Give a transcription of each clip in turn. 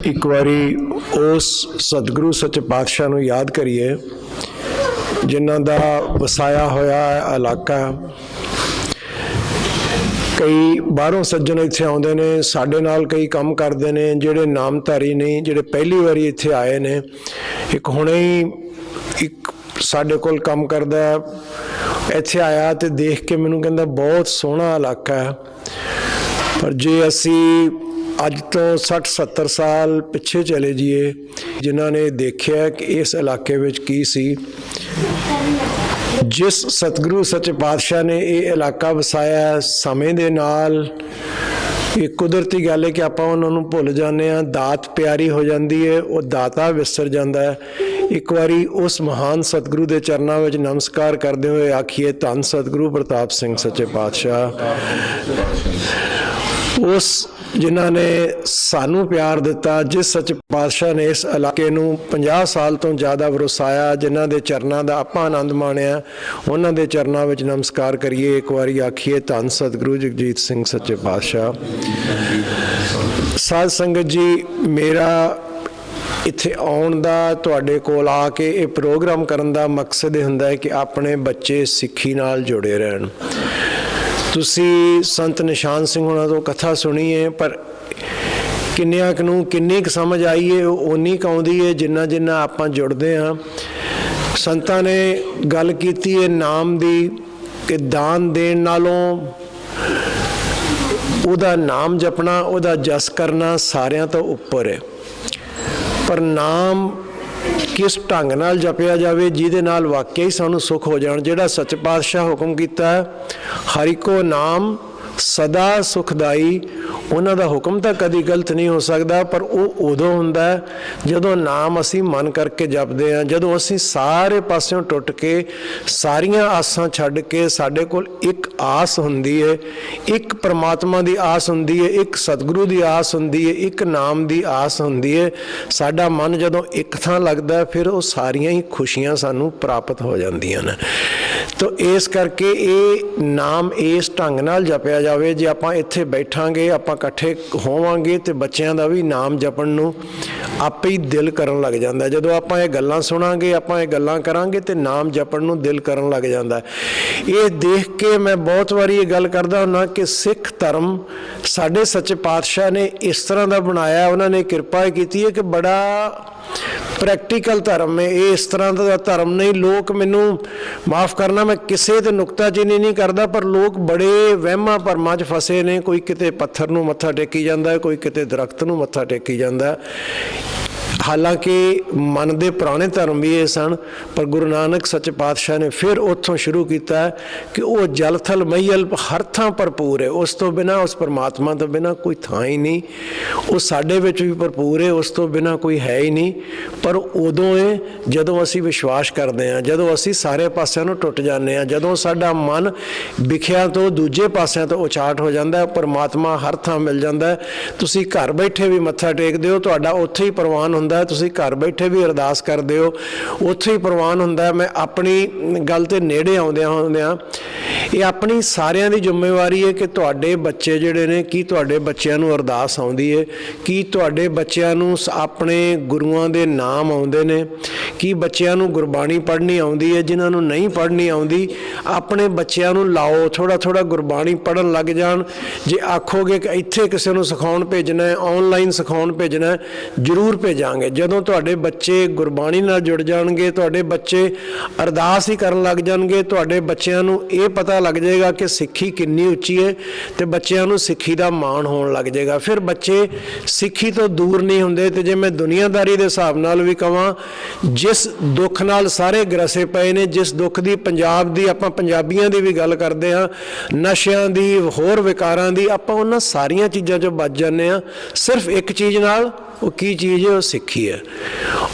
ਇੱਕ ਵਾਰੀ ਉਸ ਸਤਿਗੁਰੂ ਸੱਚੇ ਪਾਤਸ਼ਾਹ ਨੂੰ ਯਾਦ ਕਰੀਏ, ਜਿਨ੍ਹਾਂ ਦਾ ਵਸਾਇਆ ਹੋਇਆ ਇਲਾਕਾ। ਕਈ ਬਾਹਰੋਂ ਸੱਜਣ ਇੱਥੇ ਆਉਂਦੇ ਨੇ, ਸਾਡੇ ਨਾਲ ਕਈ ਕੰਮ ਕਰਦੇ ਨੇ, ਜਿਹੜੇ ਨਾਮਧਾਰੀ ਨਹੀਂ ਜਿਹੜੇ ਪਹਿਲੀ ਵਾਰੀ ਇੱਥੇ ਆਏ ਨੇ। ਇੱਕ ਹੁਣੇ ਹੀ ਇੱਕ ਸਾਡੇ ਕੋਲ ਕੰਮ ਕਰਦਾ ਇੱਥੇ ਆਇਆ ਤੇ ਦੇਖ ਕੇ ਮੈਨੂੰ ਕਹਿੰਦਾ, ਬਹੁਤ ਸੋਹਣਾ ਇਲਾਕਾ ਹੈ। ਪਰ ਜੇ ਅਸੀਂ ਅੱਜ ਤੋਂ 60 70 ਸਾਲ ਪਿੱਛੇ ਚਲੇ ਜਾਈਏ ਜਿਨ੍ਹਾਂ ਨੇ ਦੇਖਿਆ ਕਿ ਇਸ ਇਲਾਕੇ ਵਿੱਚ ਕੀ ਸੀ। ਜਿਸ ਸਤਿਗੁਰੂ ਸੱਚੇ ਪਾਤਸ਼ਾਹ ਨੇ ਇਹ ਇਲਾਕਾ ਵਸਾਇਆ ਸਮੇਂ ਦੇ ਨਾਲ, ਇਹ ਕੁਦਰਤੀ ਗੱਲ ਹੈ ਕਿ ਆਪਾਂ ਉਹਨਾਂ ਨੂੰ ਭੁੱਲ ਜਾਂਦੇ ਆ ਦਾਤ ਪਿਆਰੀ ਹੋ ਜਾਂਦੀ ਹੈ, ਉਹ ਦਾਤਾ ਵਿਸਰ ਜਾਂਦਾ ਹੈ। ਇੱਕ ਵਾਰੀ ਉਸ ਮਹਾਨ ਸਤਿਗੁਰੂ ਦੇ ਚਰਨਾਂ ਵਿੱਚ ਨਮਸਕਾਰ ਕਰਦੇ ਹੋਏ ਆਖੀਏ, ਧੰਨ ਸਤਿਗੁਰੂ ਪ੍ਰਤਾਪ ਸਿੰਘ ਸੱਚੇ ਪਾਤਸ਼ਾਹ। ਉਸ ਜਿਨ੍ਹਾਂ ਨੇ ਸਾਨੂੰ ਪਿਆਰ ਦਿੱਤਾ, ਜਿਸ ਸੱਚ ਪਾਤਸ਼ਾਹ ਨੇ ਇਸ ਇਲਾਕੇ ਨੂੰ 50 ਸਾਲ ਤੋਂ ਜ਼ਿਆਦਾ ਵਰਸਾਇਆ, ਜਿਨ੍ਹਾਂ ਦੇ ਚਰਨਾਂ ਦਾ ਆਪਾਂ ਆਨੰਦ ਮਾਣਿਆ, ਉਹਨਾਂ ਦੇ ਚਰਨਾਂ ਵਿੱਚ ਨਮਸਕਾਰ ਕਰੀਏ। ਇੱਕ ਵਾਰੀ ਆਖੀਏ, ਧੰਨ ਸਤਿਗੁਰੂ ਜਗਜੀਤ ਸਿੰਘ ਸੱਚੇ ਪਾਤਸ਼ਾਹ। ਸਾਧ ਸੰਗਤ ਜੀ, ਮੇਰਾ ਇੱਥੇ ਆਉਣ ਦਾ, ਤੁਹਾਡੇ ਕੋਲ ਆ ਕੇ ਇਹ ਪ੍ਰੋਗਰਾਮ ਕਰਨ ਦਾ ਮਕਸਦ ਇਹ ਹੁੰਦਾ ਹੈ ਕਿ ਆਪਣੇ ਬੱਚੇ ਸਿੱਖੀ ਨਾਲ ਜੁੜੇ ਰਹਿਣ। ਤੁਸੀਂ ਸੰਤ ਨਿਸ਼ਾਨ ਸਿੰਘ ਉਹਨਾਂ ਤੋਂ ਕਥਾ ਸੁਣੀ ਹੈ ਪਰ ਕਿੰਨਿਆਂ ਕੁ ਨੂੰ ਕਿੰਨੀ ਕੁ ਸਮਝ ਆਈ ਹੈ ਉਹ ਉਨੀ ਕੁ ਆਉਂਦੀ ਹੈ ਜਿੰਨਾ ਜਿੰਨਾ ਆਪਾਂ ਜੁੜਦੇ ਹਾਂ। ਸੰਤਾਂ ਨੇ ਗੱਲ ਕੀਤੀ ਹੈ ਨਾਮ ਦੀ ਕਿ ਦਾਨ ਦੇਣ ਨਾਲੋਂ ਉਹਦਾ ਨਾਮ ਜਪਣਾ, ਉਹਦਾ ਜਸ ਕਰਨਾ ਸਾਰਿਆਂ ਤੋਂ ਉੱਪਰ ਹੈ ਪਰ ਨਾਮ ਕਿਸ ਢੰਗ ਨਾਲ ਜਪਿਆ ਜਾਵੇ, ਜਿਹਦੇ ਨਾਲ ਵਾਕਿਆ ਹੀ ਸਾਨੂੰ ਸੁਖ ਹੋ ਜਾਣ, ਜਿਹੜਾ ਸੱਚ ਪਾਤਸ਼ਾਹ ਹੁਕਮ ਕੀਤਾ ਹੈ, ਹਰਿ ਕੋ ਨਾਮ ਸਦਾ ਸੁਖਦਾਈ ਉਹਨਾਂ ਦਾ ਹੁਕਮ ਤਾਂ ਕਦੀ ਗਲਤ ਨਹੀਂ ਹੋ ਸਕਦਾ, ਪਰ ਉਹ ਉਦੋਂ ਹੁੰਦਾ ਜਦੋਂ ਨਾਮ ਅਸੀਂ ਮਨ ਕਰਕੇ ਜਪਦੇ ਹਾਂ, ਜਦੋਂ ਅਸੀਂ ਸਾਰੇ ਪਾਸਿਓਂ ਟੁੱਟ ਕੇ ਸਾਰੀਆਂ ਆਸਾਂ ਛੱਡ ਕੇ ਸਾਡੇ ਕੋਲ ਇੱਕ ਆਸ ਹੁੰਦੀ ਹੈ ਇੱਕ ਪਰਮਾਤਮਾ ਦੀ ਆਸ ਹੁੰਦੀ ਹੈ ਇੱਕ ਸਤਿਗੁਰੂ ਦੀ ਆਸ ਹੁੰਦੀ ਹੈ ਇੱਕ ਨਾਮ ਦੀ ਆਸ ਹੁੰਦੀ ਹੈ ਸਾਡਾ ਮਨ ਜਦੋਂ ਇੱਕ ਥਾਂ ਲੱਗਦਾ ਫਿਰ ਉਹ ਸਾਰੀਆਂ ਹੀ ਖੁਸ਼ੀਆਂ ਸਾਨੂੰ ਪ੍ਰਾਪਤ ਹੋ ਜਾਂਦੀਆਂ ਨੇ। ਤਾਂ ਇਸ ਕਰਕੇ ਇਹ ਨਾਮ ਇਸ ਢੰਗ ਨਾਲ ਜਪਿਆ ਜਾਵੇ, ਜੇ ਆਪਾਂ ਇੱਥੇ ਬੈਠਾਂਗੇ, ਆਪਾਂ ਇਕੱਠੇ ਹੋਵਾਂਗੇ ਤੇ ਬੱਚਿਆਂ ਦਾ ਵੀ ਨਾਮ ਜਪਣ ਨੂੰ ਆਪੇ ਹੀ ਦਿਲ ਕਰਨ ਲੱਗ ਜਾਂਦਾ। ਜਦੋਂ ਆਪਾਂ ਇਹ ਗੱਲਾਂ ਸੁਣਾਂਗੇ, ਆਪਾਂ ਇਹ ਗੱਲਾਂ ਕਰਾਂਗੇ ਤੇ ਨਾਮ ਜਪਣ ਨੂੰ ਦਿਲ ਕਰਨ ਲੱਗ ਜਾਂਦਾ। ਇਹ ਦੇਖ ਕੇ ਮੈਂ ਬਹੁਤ ਵਾਰੀ ਇਹ ਗੱਲ ਕਰਦਾ ਹੁੰਦਾ ਕਿ ਸਿੱਖ ਧਰਮ ਸਾਡੇ ਸੱਚੇ ਪਾਤਸ਼ਾਹ ਨੇ ਇਸ ਤਰ੍ਹਾਂ ਦਾ ਬਣਾਇਆ, ਉਹਨਾਂ ਨੇ ਕਿਰਪਾ ਕੀਤੀ ਹੈ ਕਿ ਬੜਾ ਪ੍ਰੈਕਟੀਕਲ ਧਰਮ ਹੈ, ਇਹ ਇਸ ਤਰ੍ਹਾਂ ਦਾ ਧਰਮ ਨਹੀਂ। ਲੋਕ ਮੈਨੂੰ ਮਾਫ ਕਰਨਾ, ਮੈਂ ਕਿਸੇ ਤੇ ਨੁਕਤਾਚੀਨੀ ਨਹੀਂ ਕਰਦਾ, ਪਰ ਲੋਕ ਬੜੇ ਵਹਿਮਾਂ ਭਰਮਾਂ 'ਚ ਫਸੇ ਨੇ। ਕੋਈ ਕਿਤੇ ਪੱਥਰ ਨੂੰ ਮੱਥਾ ਟੇਕੀ ਜਾਂਦਾ ਹੈ, ਕੋਈ ਕਿਤੇ ਦਰਖਤ ਨੂੰ ਮੱਥਾ ਟੇਕੀ ਜਾਂਦਾ ਹਾਲਾਂਕਿ ਮਨ ਦੇ ਪੁਰਾਣੇ ਧਰਮ ਵੀ ਇਹ ਸਨ, ਪਰ ਗੁਰੂ ਨਾਨਕ ਸੱਚੇ ਪਾਤਸ਼ਾਹ ਨੇ ਫਿਰ ਉੱਥੋਂ ਸ਼ੁਰੂ ਕੀਤਾ ਕਿ ਉਹ ਜਲ ਥਲ ਮਈਲ ਹਰ ਥਾਂ ਭਰਪੂਰ ਹੈ। ਉਸ ਤੋਂ ਬਿਨਾ ਉਸ ਪਰਮਾਤਮਾ ਤੋਂ ਬਿਨਾ ਕੋਈ ਥਾਂ ਹੀ ਨਹੀਂ। ਉਹ ਸਾਡੇ ਵਿੱਚ ਵੀ ਭਰਪੂਰ ਹੈ, ਉਸ ਤੋਂ ਬਿਨਾ ਕੋਈ ਹੈ ਹੀ ਨਹੀਂ। ਪਰ ਉਦੋਂ ਹੈ ਜਦੋਂ ਅਸੀਂ ਵਿਸ਼ਵਾਸ ਕਰਦੇ ਹਾਂ, ਜਦੋਂ ਅਸੀਂ ਸਾਰੇ ਪਾਸਿਆਂ ਨੂੰ ਟੁੱਟ ਜਾਂਦੇ ਹਾਂ, ਜਦੋਂ ਸਾਡਾ ਮਨ ਵਿਖਿਆ ਤੋਂ ਦੂਜੇ ਪਾਸਿਆਂ ਤੋਂ ਉਚਾਟ ਹੋ ਜਾਂਦਾ ਹੈ ਪਰਮਾਤਮਾ ਹਰ ਥਾਂ ਮਿਲ ਜਾਂਦਾ ਹੈ। ਤੁਸੀਂ ਘਰ ਬੈਠੇ ਵੀ ਮੱਥਾ ਟੇਕਦੇ ਹੋ, ਤੁਹਾਡਾ ਉੱਥੇ ਹੀ ਪ੍ਰਵਾਨ ਹੁੰਦਾ ਤੁਸੀਂ ਘਰ ਬੈਠੇ ਵੀ ਅਰਦਾਸ ਕਰਦੇ ਹੋ। ਉੱਥੇ ਹੀ ਪ੍ਰਵਾਨ ਹੁੰਦਾ ਮੈਂ ਆਪਣੀ ਗੱਲ ਤੇ ਨੇੜੇ ਆਉਂਦਿਆਂ ਹੁੰਦਿਆਂ। ਇਹ ਆਪਣੀ ਸਾਰਿਆਂ ਦੀ ਜ਼ਿੰਮੇਵਾਰੀ ਹੈ ਕਿ ਤੁਹਾਡੇ ਬੱਚੇ ਜਿਹੜੇ ਨੇ, ਕੀ ਤੁਹਾਡੇ ਬੱਚਿਆਂ ਨੂੰ ਅਰਦਾਸ ਆਉਂਦੀ ਹੈ, ਕੀ ਤੁਹਾਡੇ ਬੱਚਿਆਂ ਨੂੰ ਆਪਣੇ ਗੁਰੂਆਂ ਦੇ ਨਾਮ ਆਉਂਦੇ ਨੇ। ਕੀ ਬੱਚਿਆਂ ਨੂੰ ਗੁਰਬਾਣੀ ਪੜ੍ਹਨੀ ਆਉਂਦੀ ਹੈ, ਜਿਨ੍ਹਾਂ ਨੂੰ ਨਹੀਂ ਪੜ੍ਹਨੀ ਆਉਂਦੀ, ਆਪਣੇ ਬੱਚਿਆਂ ਨੂੰ ਲਾਓ ਥੋੜਾ ਥੋੜਾ ਗੁਰਬਾਣੀ ਪੜ੍ਹਨ ਲੱਗ ਜਾਣ। ਜੇ ਆਖੋਗੇ ਕਿ ਇੱਥੇ ਕਿਸੇ ਨੂੰ ਸਿਖਾਉਣ ਭੇਜਣਾ ਹੈ ਆਨਲਾਈਨ ਸਿਖਾਉਣ ਭੇਜਣਾ ਹੈ, ਜ਼ਰੂਰ ਭੇਜਾਂਗੇ। ਜਦੋਂ ਤੁਹਾਡੇ ਬੱਚੇ ਗੁਰਬਾਣੀ ਨਾਲ ਜੁੜ ਜਾਣਗੇ, ਤੁਹਾਡੇ ਬੱਚੇ ਅਰਦਾਸ ਹੀ ਕਰਨ ਲੱਗ ਜਾਣਗੇ, ਤੁਹਾਡੇ ਬੱਚਿਆਂ ਨੂੰ ਇਹ ਪਤਾ ਲੱਗ ਜਾਏਗਾ ਕਿ ਸਿੱਖੀ ਕਿੰਨੀ ਉੱਚੀ ਹੈ ਤੇ ਬੱਚਿਆਂ ਨੂੰ ਸਿੱਖੀ ਦਾ ਮਾਣ ਹੋਣ ਲੱਗ ਜਾਏਗਾ। ਫਿਰ ਬੱਚੇ ਸਿੱਖੀ ਤੋਂ ਦੂਰ ਨਹੀਂ ਹੁੰਦੇ ਤੇ ਜੇ ਮੈਂ ਦੁਨੀਆਦਾਰੀ ਦੇ ਹਿਸਾਬ ਨਾਲ ਵੀ ਕਵਾਂ ਜਿਸ ਦੁੱਖ ਨਾਲ ਸਾਰੇ ਗਰਸੇ ਪਏ ਨੇ, ਜਿਸ ਦੁੱਖ ਦੀ ਪੰਜਾਬ ਦੀ, ਆਪਾਂ ਪੰਜਾਬੀਆਂ ਦੀ ਵੀ ਗੱਲ ਕਰਦੇ ਹਾਂ, ਨਸ਼ਿਆਂ ਦੀ, ਹੋਰ ਵਿਕਾਰਾਂ ਦੀ, ਆਪਾਂ ਉਹਨਾਂ ਸਾਰੀਆਂ ਚੀਜ਼ਾਂ ਚੋਂ ਬਚ ਜਾਂਦੇ ਆ ਸਿਰਫ ਇੱਕ ਚੀਜ਼ ਨਾਲ ਉਹ ਕੀ ਚੀਜ਼ ਹੈ, ਉਹ ਸਿੱਖੀ ਹੈ।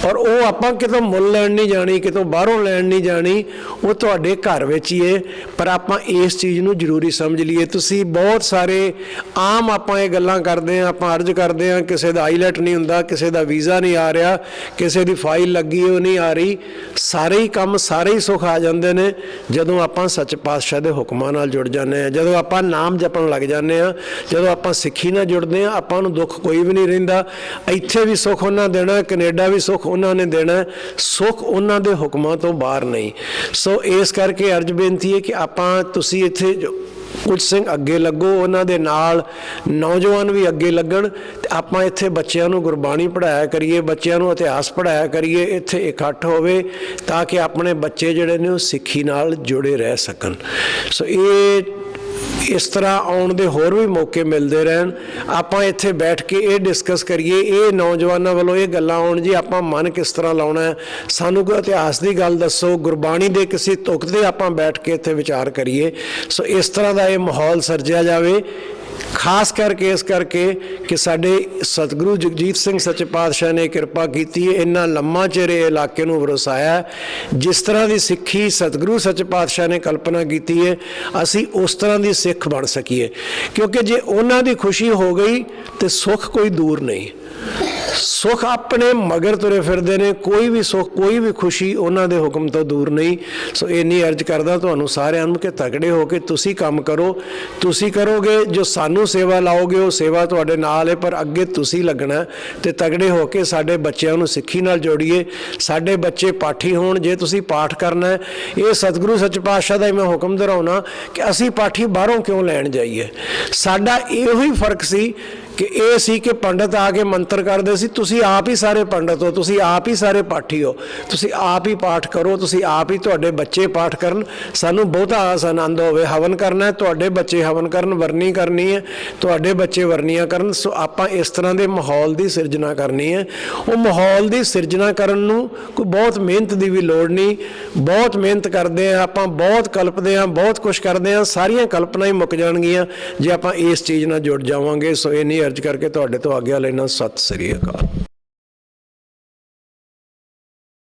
ਔਰ ਉਹ ਆਪਾਂ ਕਿਤੋਂ ਮੁੱਲ ਲੈਣ ਨਹੀਂ ਜਾਣੀ, ਕਿਤੋਂ ਬਾਹਰੋਂ ਲੈਣ ਨਹੀਂ ਜਾਣੀ, ਉਹ ਤੁਹਾਡੇ ਘਰ ਵਿੱਚ ਹੀ ਹੈ। ਪਰ ਆਪਾਂ ਇਸ ਚੀਜ਼ ਨੂੰ ਜ਼ਰੂਰੀ ਸਮਝ ਲਈਏ। ਤੁਸੀਂ ਬਹੁਤ ਸਾਰੇ ਆਮ ਆਪਾਂ ਇਹ ਗੱਲਾਂ ਕਰਦੇ ਹਾਂ, ਆਪਾਂ ਅਰਜ਼ ਕਰਦੇ ਹਾਂ, ਕਿਸੇ ਦਾ ਆਈਲੈਟ ਨਹੀਂ ਹੁੰਦਾ, ਕਿਸੇ ਦਾ ਵੀਜ਼ਾ ਨਹੀਂ ਆ ਰਿਹਾ, ਕਿਸੇ ਦੀ ਫਾਈਲ ਲੱਗੀ ਉਹ ਨਹੀਂ ਆ ਰਹੀ। ਸਾਰੇ ਹੀ ਕੰਮ, ਸਾਰੇ ਹੀ ਸੁੱਖ ਆ ਜਾਂਦੇ ਨੇ, ਜਦੋਂ ਆਪਾਂ ਸੱਚ ਪਾਤਸ਼ਾਹ ਦੇ ਹੁਕਮਾਂ ਨਾਲ ਜੁੜ ਜਾਂਦੇ ਹਾਂ। ਜਦੋਂ ਆਪਾਂ ਨਾਮ ਜਪਣ ਲੱਗ ਜਾਂਦੇ ਹਾਂ, ਜਦੋਂ ਆਪਾਂ ਸਿੱਖੀ ਨਾਲ ਜੁੜਦੇ ਹਾਂ, ਆਪਾਂ ਨੂੰ ਦੁੱਖ ਕੋਈ ਵੀ ਨਹੀਂ ਰਹਿੰਦਾ। ਇੱਥੇ ਵੀ ਸੁੱਖ ਉਹਨਾਂ ਦੇਣਾ, ਕੈਨੇਡਾ ਵੀ ਸੁੱਖ ਉਹਨਾਂ ਨੇ ਦੇਣਾ, ਸੁੱਖ ਉਹਨਾਂ ਦੇ ਹੁਕਮਾਂ ਤੋਂ ਬਾਹਰ ਨਹੀਂ। ਸੋ ਇਸ ਕਰਕੇ ਅਰਜ ਬੇਨਤੀ ਹੈ ਕਿ ਆਪਾਂ ਤੁਸੀਂ ਇੱਥੇ ਕੁਝ ਸਿੰਘ ਅੱਗੇ ਲੱਗੋ, ਉਹਨਾਂ ਦੇ ਨਾਲ ਨੌਜਵਾਨ ਵੀ ਅੱਗੇ ਲੱਗਣ ਤੇ ਆਪਾਂ ਇੱਥੇ ਬੱਚਿਆਂ ਨੂੰ ਗੁਰਬਾਣੀ ਪੜਾਇਆ ਕਰੀਏ, ਬੱਚਿਆਂ ਨੂੰ ਇਤਿਹਾਸ ਪੜਾਇਆ ਕਰੀਏ, ਇੱਥੇ ਇਕੱਠ ਹੋਵੇ ਤਾਂ ਕਿ ਆਪਣੇ ਬੱਚੇ ਜਿਹੜੇ ਨੇ ਉਹ ਸਿੱਖੀ ਨਾਲ ਜੁੜੇ ਰਹਿ ਸਕਣ। ਸੋ ਇਹ ਇਸ ਤਰ੍ਹਾਂ ਆਉਣ ਦੇ ਹੋਰ ਵੀ ਮੌਕੇ ਮਿਲਦੇ ਰਹਿਣ। ਆਪਾਂ ਇੱਥੇ ਬੈਠ ਕੇ ਇਹ ਡਿਸਕਸ ਕਰੀਏ, ਇਹ ਨੌਜਵਾਨਾਂ ਵੱਲੋਂ ਇਹ ਗੱਲਾਂ ਆਉਣ ਜੀ, ਆਪਾਂ ਮਨ ਕਿਸ ਤਰ੍ਹਾਂ ਲਾਉਣਾ ਹੈ? ਸਾਨੂੰ ਕੋਈ ਇਤਿਹਾਸ ਦੀ ਗੱਲ ਦੱਸੋ, ਗੁਰਬਾਣੀ ਦੇ ਕਿਸੇ ਤੁਕ ਤੇ ਆਪਾਂ ਬੈਠ ਕੇ ਇੱਥੇ ਵਿਚਾਰ ਕਰੀਏ। ਸੋ ਇਸ ਤਰ੍ਹਾਂ ਦਾ ਇਹ ਮਾਹੌਲ ਸਿਰਜਿਆ ਜਾਵੇ। ਖਾਸ ਕਰਕੇ ਇਸ ਕਰਕੇ ਕਿ ਸਾਡੇ ਸਤਿਗੁਰੂ ਜਗਜੀਤ ਸਿੰਘ ਸੱਚੇ ਪਾਤਸ਼ਾਹ ਨੇ ਕਿਰਪਾ ਕੀਤੀ ਇੰਨਾ ਲੰਮਾ ਚਿਰ ਇਲਾਕੇ ਨੂੰ ਵਰਸਾਇਆ ਜਿਸ ਤਰ੍ਹਾਂ ਦੀ ਸਿੱਖੀ ਸਤਿਗੁਰੂ ਸੱਚੇ ਪਾਤਸ਼ਾਹ ਨੇ ਕਲਪਨਾ ਕੀਤੀ ਹੈ, ਅਸੀਂ ਉਸ ਤਰ੍ਹਾਂ ਦੀ ਸਿੱਖ ਬਣ ਸਕੀਏ। ਕਿਉਂਕਿ ਜੇ ਉਹਨਾਂ ਦੀ ਖੁਸ਼ੀ ਹੋ ਗਈ, ਤੇ ਸੁੱਖ ਕੋਈ ਦੂਰ ਨਹੀਂ। ਸੁੱਖ ਆਪਣੇ ਮਗਰ ਤੁਰੇ ਫਿਰਦੇ ਨੇ, ਕੋਈ ਵੀ ਸੁੱਖ, ਕੋਈ ਵੀ ਖੁਸ਼ੀ ਉਹਨਾਂ ਦੇ ਹੁਕਮ ਤੋਂ ਦੂਰ ਨਹੀਂ। ਸੋ ਇੰਨੀ ਅਰਜ਼ ਕਰਦਾ ਤੁਹਾਨੂੰ ਸਾਰਿਆਂ ਨੂੰ ਕਿ ਤਕੜੇ ਹੋ ਕੇ ਤੁਸੀਂ ਕੰਮ ਕਰੋ। ਤੁਸੀਂ ਕਰੋਗੇ, ਜੋ ਸਾਨੂੰ ਸੇਵਾ ਲਾਓਗੇ, ਉਹ ਸੇਵਾ ਤੁਹਾਡੇ ਨਾਲ ਹੈ, ਪਰ ਅੱਗੇ ਤੁਸੀਂ ਲੱਗਣਾ ਹੈ ਤੇ ਤਗੜੇ ਹੋ ਕੇ ਸਾਡੇ ਬੱਚਿਆਂ ਨੂੰ ਸਿੱਖੀ ਨਾਲ ਜੋੜੀਏ। ਸਾਡੇ ਬੱਚੇ ਪਾਠੀ ਹੋਣ, ਜੇ ਤੁਸੀਂ ਪਾਠ ਕਰਨਾ ਹੈ, ਇਹ ਸਤਿਗੁਰੂ ਸੱਚ ਪਾਤਸ਼ਾਹ ਦਾ ਹੀ ਮੈਂ ਹੁਕਮ ਦੁਹਰਾਉਣਾ ਕਿ ਅਸੀਂ ਪਾਠੀ ਬਾਹਰੋਂ ਕਿਉਂ ਲੈਣ ਜਾਈਏ? ਸਾਡਾ ਇਹੋ ਹੀ ਫ਼ਰਕ ਸੀ ਕਿ ਇਹ ਸੀ ਕਿ ਪੰਡਤ ਆ ਕੇ ਮੰਤਰ ਕਰਦੇ ਸੀ, ਤੁਸੀਂ ਆਪ ਹੀ ਸਾਰੇ ਪੰਡਤ ਹੋ, ਤੁਸੀਂ ਆਪ ਹੀ ਸਾਰੇ ਪਾਠੀ ਹੋ, ਤੁਸੀਂ ਆਪ ਹੀ ਪਾਠ ਕਰੋ, ਤੁਸੀਂ ਆਪ ਹੀ ਤੁਹਾਡੇ ਬੱਚੇ ਪਾਠ ਕਰਨ, ਸਾਨੂੰ ਬਹੁਤਾ ਆਸ, ਆਨੰਦ ਹੋਵੇ, ਹਵਨ ਕਰਨਾ ਹੈ, ਤੁਹਾਡੇ ਬੱਚੇ ਹਵਨ ਕਰਨ, ਵਰਨੀ ਕਰਨੀ ਹੈ, ਤੁਹਾਡੇ ਬੱਚੇ ਵਰਨੀਆਂ ਕਰਨ, ਸੋ ਆਪਾਂ ਇਸ ਤਰ੍ਹਾਂ ਦੇ ਮਾਹੌਲ ਦੀ ਸਿਰਜਣਾ ਕਰਨੀ ਹੈ। ਉਹ ਮਾਹੌਲ ਦੀ ਸਿਰਜਣਾ ਕਰਨ ਨੂੰ ਕੋਈ ਬਹੁਤ ਮਿਹਨਤ ਦੀ ਵੀ ਲੋੜ ਨਹੀਂ, ਬਹੁਤ ਮਿਹਨਤ ਕਰਦੇ ਆ ਆਪਾਂ ਬਹੁਤ ਕਲਪਦੇ ਆ ਬਹੁਤ ਕੁਝ ਕਰਦੇ ਆ ਸਾਰੀਆਂ ਕਲਪਨਾ ਹੀ ਮੁੱਕ ਜਾਣਗੀਆਂ ਜੇ ਆਪਾਂ ਇਸ ਚੀਜ਼ ਨਾਲ ਜੁੜ ਜਾਵਾਂਗੇ, ਸੋ ਇਹ ਨਹੀਂ ਅਰਜ਼ ਕਰਕੇ ਤੁਹਾਡੇ ਤੋਂ ਆਗਿਆ ਲੈਣਾ ਸਤਿ ਸ੍ਰੀ ਅਕਾਲ।